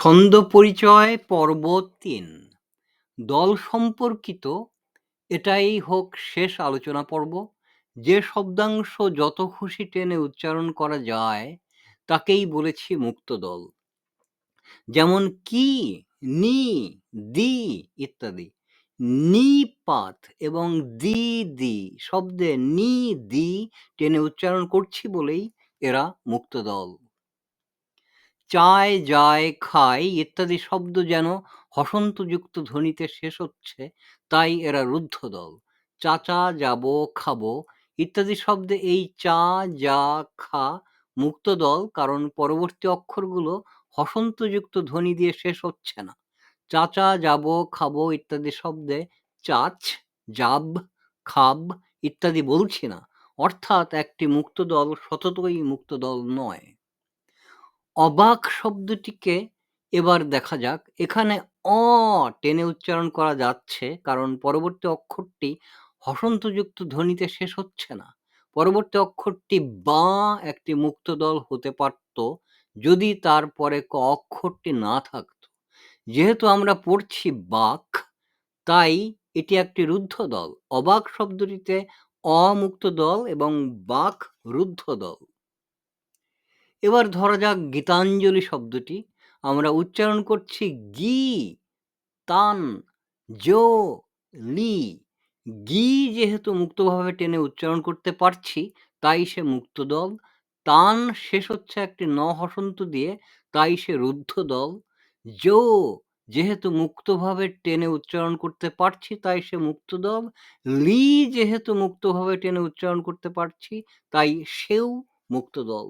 ছন্দ পরিচয় পর্ব তিন। দল সম্পর্কিত, এটাই হোক শেষ আলোচনা পর্ব। যে শব্দাংশ যত খুশি টেনে উচ্চারণ করা যায়, তাকেই বলেছি মুক্ত দল। যেমন কি, নি, দি ইত্যাদি। নি নিপাত এবং দি দি শব্দে নি, দি টেনে উচ্চারণ করছি বলেই এরা মুক্ত দল। চায় যায় খায় ইত্যাদি শব্দ যেন হসন্তযুক্ত ধ্বনিতে শেষ হচ্ছে তাই এরা রুদ্ধ দল চাচা যাব খাব ইত্যাদি শব্দে এই চা যা খা মুক্ত দল কারণ পরবর্তী অক্ষরগুলো হসন্তযুক্ত ধ্বনি দিয়ে শেষ হচ্ছে না। চাচা যাব খাব ইত্যাদি শব্দে চাচ যাব, খাব ইত্যাদি বলছি না। অর্থাৎ একটি মুক্ত দল সততই মুক্ত দল নয়। অবাক শব্দটিকে এবার দেখা যাক। এখানে অ টেনে উচ্চারণ করা যাচ্ছে কারণ পরবর্তী অক্ষরটি হসন্তযুক্ত ধ্বনিতে শেষ হচ্ছে না। পরবর্তী অক্ষরটি বা একটি মুক্ত দল হতে পারত যদি তারপরে ক অক্ষরটি না থাকত। যেহেতু আমরা পড়ছি বাক, তাই এটি একটি রুদ্ধ দল। অবাক শব্দটিতে অমুক্ত দল এবং বাক রুদ্ধ দল। এবার ধরা যাক গীতাঞ্জলি শব্দটি। আমরা উচ্চারণ করছি গি, তান জো লি। গি যেহেতু মুক্তভাবে টেনে উচ্চারণ করতে পারছি, তাই সে মুক্ত দল। তান শেষ হচ্ছে একটি ন হসন্ত দিয়ে, তাই সে রুদ্ধ দল। জো যেহেতু মুক্তভাবে টেনে উচ্চারণ করতে পারছি, তাই সে মুক্ত দল। লি যেহেতু মুক্তভাবে টেনে উচ্চারণ করতে পারছি, তাই সেও মুক্ত দল।